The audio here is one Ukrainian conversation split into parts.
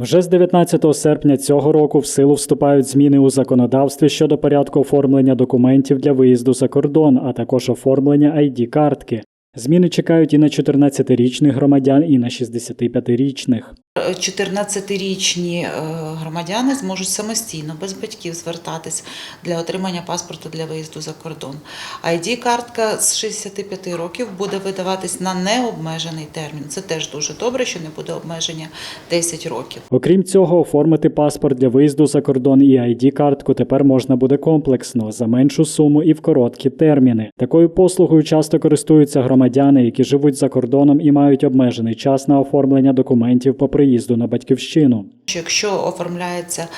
Вже з 19 серпня цього року в силу вступають зміни у законодавстві щодо порядку оформлення документів для виїзду за кордон, а також оформлення id картки Зміни чекають і на 14-річних громадян, і на 65-річних. 14-річні е, громадяни зможуть самостійно без батьків звертатись для отримання паспорту для виїзду за кордон. id картка з 65 років буде видаватись на необмежений термін. Це теж дуже добре, що не буде обмеження 10 років. Окрім цього, оформити паспорт для виїзду за кордон і id картку тепер можна буде комплексно за меншу суму і в короткі терміни. Такою послугою часто користуються громадяни, які живуть за кордоном і мають обмежений час на оформлення документів по приїзду на батьківщину. Якщо оформляється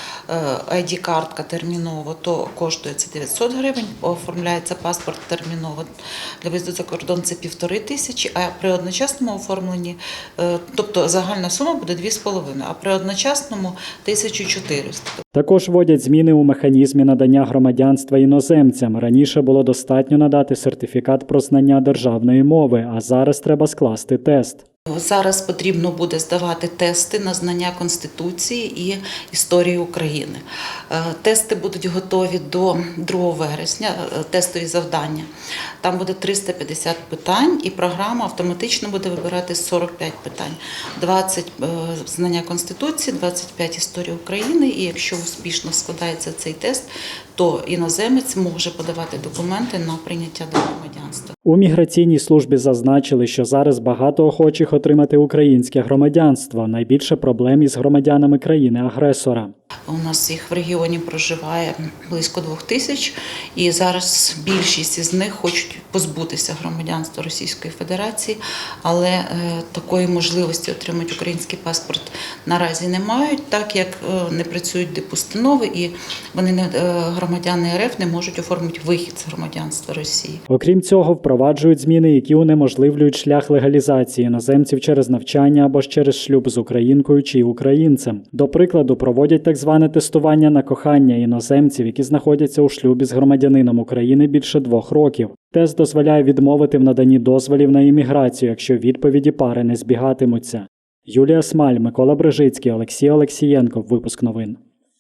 id картка терміново, то коштує це 900 гривень. Оформляється паспорт терміново для виїзду за кордон це півтори тисячі. А при одночасному оформленні, е, тобто загальна сума буде 2,5, а при одночасному 1400. Також вводять зміни у механізмі надання громадянства іноземцям. Раніше було достатньо надати сертифікат про знання державної мови, а зараз треба скласти тест. Зараз потрібно буде здавати тести на знання Конституції і історії України. Е, Тести будуть готові до 2 вересня, е, тестові завдання. Там буде 350 питань, і програма автоматично буде вибирати 45 питань: 20 е, знання Конституції, 25 історії України. І якщо успішно складається цей тест, то іноземець може подавати документи на прийняття до громадянства. У міграційній службі зазначили, що зараз багато охочих отримати українське громадянство. Найбільше проблем із громадянами країни-агресора. У нас їх в регіоні проживає близько двох тисяч, і зараз більшість із них хочуть позбутися громадянства Російської Федерації, але е, такої можливості отримати український паспорт наразі не мають, так як е, не працюють дипустанови, і вони не е, громадяни РФ не можуть оформити вихід з громадянства Росії. Окрім цього, впроваджують зміни, які унеможливлюють шлях легалізації іноземців через навчання або ж через шлюб з українкою чи українцем. До прикладу, проводять так зване тестування на кохання іноземців, які знаходяться у шлюбі з громадянином України більше двох років. Тест дозволяє відмовити в наданні дозволів на імміграцію, якщо відповіді пари не збігатимуться. Юлія Смаль, Микола Брижицький, Олексій Олексієнко. Випуск новин.